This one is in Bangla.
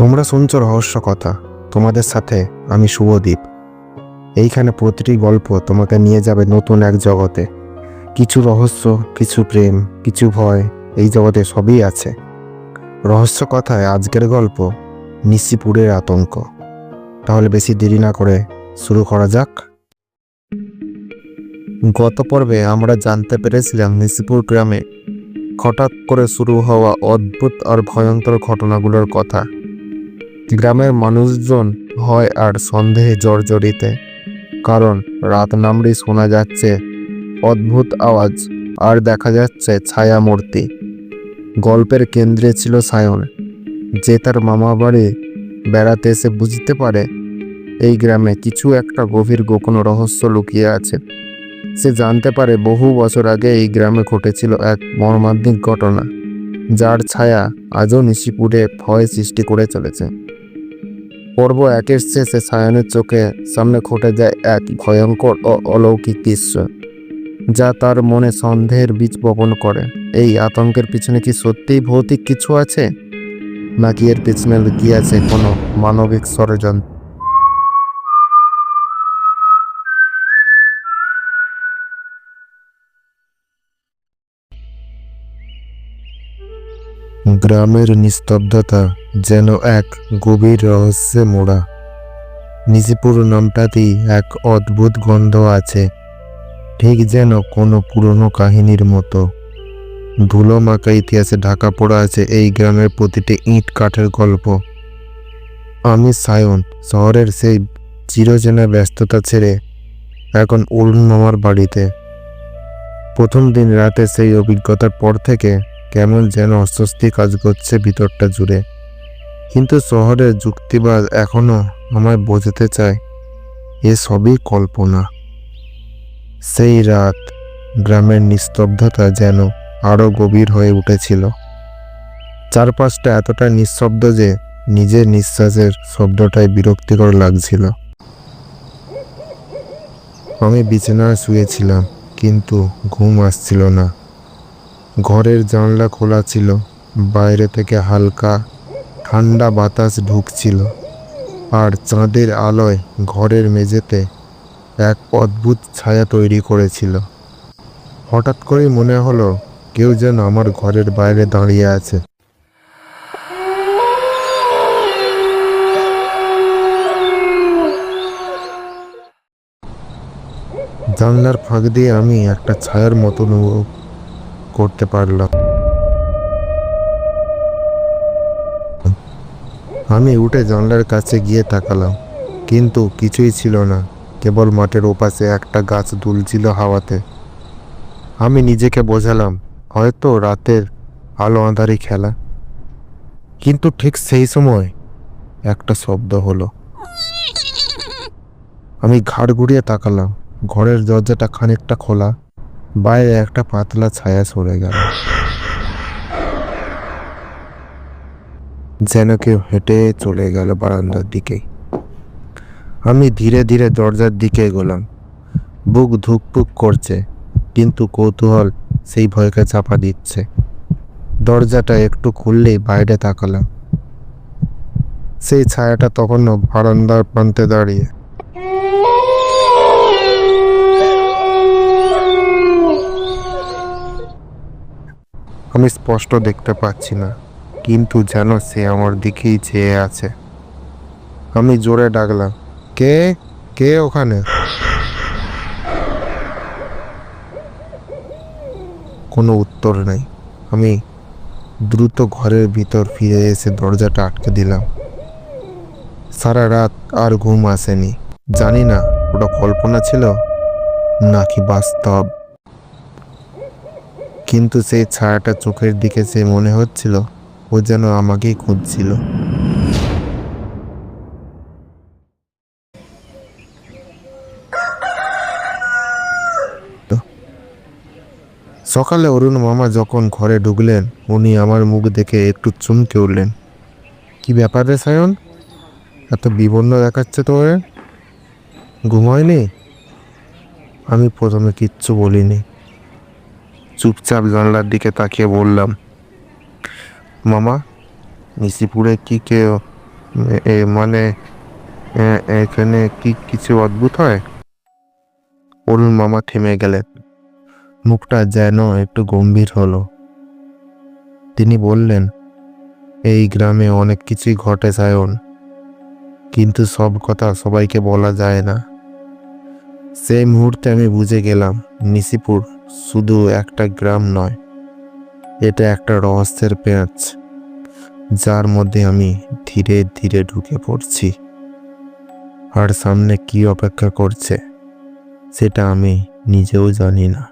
তোমরা শুনছো রহস্য কথা। তোমাদের সাথে আমি শুভদীপ। এইখানে প্রতিটি গল্প তোমাকে নিয়ে যাবে নতুন এক জগতে। কিছু রহস্য, কিছু প্রেম, কিছু ভয়, এই জগতে সবই আছে। রহস্য কথায় আজকের গল্প নিশিপুরের আতঙ্ক। তাহলে বেশি দেরি না করে শুরু করা যাক। গত পর্বে আমরা জানতে পেরেছিলাম নিশিপুর গ্রামে হঠাৎ করে শুরু হওয়া অদ্ভুত আর ভয়ঙ্কর ঘটনাগুলোর কথা। গ্রামের মানুষজন ভয় আর সন্দেহে জর্জরিতে, কারণ রাত নামড়ি শোনা যাচ্ছে অদ্ভুত আওয়াজ আর দেখা যাচ্ছে ছায়া মূর্তি গল্পের কেন্দ্রে ছিল সায়ন, যে তার মামা বাড়ি বেড়াতে এসে বুঝতে পারে এই গ্রামে কিছু একটা গভীর গোপন রহস্য লুকিয়ে আছে। সে জানতে পারে বহু বছর আগে এই গ্রামে ঘটেছিল এক মর্মান্তিক ঘটনা, যার ছায়া আজও নিশিপুরে ভয় সৃষ্টি করে চলেছে। পর্ব একের শেষে সায়নের চোখে সামনে ঘটে যায় এক ভয়ঙ্কর ও অলৌকিক দৃশ্য, যা তার মনে সন্দেহের বীজ বপন করে। এই আতঙ্কের পিছনে কি সত্যিই ভৌতিক কিছু আছে? নাকি এর পিছনে লুকিয়ে আছে কোনো মানবিক ষড়যন্ত্র? গ্রামের নিস্তব্ধতা যেন এক গভীর রহস্যে মোড়া। নিজিপুর নামটাতেই এক অদ্ভুত গন্ধ আছে, ঠিক যেন কোনো পুরনো কাহিনীর মতো। ধুলো মাখা ইতিহাসে ঢাকা পড়া আছে এই গ্রামের প্রতিটি ইট কাঠের গল্প। আমি সায়ন, শহরের সেই চিরচেনা ব্যস্ততা ছেড়ে এখন অরুণ মামার বাড়িতে। প্রথম দিন রাতে সেই অভিজ্ঞতার পর থেকে কেমন যেন অস্বস্তি কাজ করছে ভিতরটা জুড়ে। কিন্তু শহরের যুক্তিবাদ এখনও আমায় বোঝাতে চায়, এ সবই কল্পনা। সেই রাত গ্রামের নিস্তব্ধতা যেন আরও গভীর হয়ে উঠেছিল। চারপাশটা এতটা নিঃশব্দ যে নিজের নিঃশ্বাসের শব্দটাই বিরক্তিকর লাগছিল। আমি বিছানায় শুয়েছিলাম, কিন্তু ঘুম আসছিল না। ঘরের জানলা খোলা ছিল, বাইরে থেকে হালকা ঠান্ডা বাতাস ঢুকছিল, আর চাঁদের আলোয় ঘরের মেঝেতে এক অদ্ভুত ছায়া তৈরি করেছিল। হঠাৎ করেই মনে হলো কেউ যেন আমার ঘরের বাইরে দাঁড়িয়ে আছে। জানলার ফাঁক দিয়ে আমি একটা ছায়ার মতো অনুভব করতে পারলাম। আমি উঠে জানলার কাছে গিয়ে তাকালাম, কিন্তু কিছুই ছিল না, কেবল মাঠের ওপাশে একটা গাছ দুলছিল হাওয়াতে। আমি নিজেকে বোঝালাম, হয়তো রাতের আলো আঁধারি খেলা। কিন্তু ঠিক সেই সময় একটা শব্দ হলো। আমি ঘাড় ঘুরিয়ে তাকালাম, ঘরের দরজাটা খানিকটা খোলা। বাইরে একটা পাতলা ছায়া সরে গেল। যেন কেউ হেঁটে চলে গেল বারান্দার দিকে। আমি ধীরে ধীরে দরজার দিকে গেলাম বুক ধুকপুক করছে, কিন্তু কৌতূহল সেই ভয়কে চাপা দিচ্ছে। দরজাটা একটু খুললেই বাইরে তাকালাম। সেই ছায়াটা তখনও বারান্দার প্রান্তে দাঁড়িয়ে আমি স্পষ্ট দেখতে পাচ্ছি না, কিন্তু যেন সে আমার দিকেই চেয়ে আছে। আমি জোরে ডাকলাম, কে? কে ওখানে? কোনো উত্তর নেই। আমি দ্রুত ঘরের ভিতর ফিরে এসে দরজাটা আটকে দিলাম। সারা রাত আর ঘুম আসেনি। জানি না, ওটা কল্পনা ছিল নাকি বাস্তব। কিন্তু সেই ছায়াটা চোখের দিকে সে মনে হচ্ছিল, ও যেন আমাকেই খুঁজছিল। সকালে অরুণ মামা যখন ঘরে ঢুকলেন, উনি আমার মুখ দেখে একটু চমকে উঠলেন। কি ব্যাপার রে সায়ন? এত বিবর্ণ দেখাচ্ছে তো ঘুমায়নি? আমি প্রথমে কিচ্ছু বলিনি। চুপচাপ জানলার দিকে তাকিয়ে বললাম, মামা নিশিপুরে কি কেউ মানে এখানে কি কিছু অদ্ভুত হয়? অরুণ মামা থেমে গেলেন। মুখটা যেন একটু গম্ভীর হলো। তিনি বললেন, এই গ্রামে অনেক কিছুই ঘটে, সায়ন। কিন্তু সব কথা সবাইকে বলা যায় না। সেই মুহূর্তে আমি বুঝে গেলাম নিশিপুর শুধু একটা গ্রাম নয়, এটা একটা রহস্যের পেঁচ যার মধ্যে আমি ধীরে ধীরে ঢুকে পড়ছি। আর সামনে কি অপেক্ষা করছে, সেটা আমি নিজেও জানি না।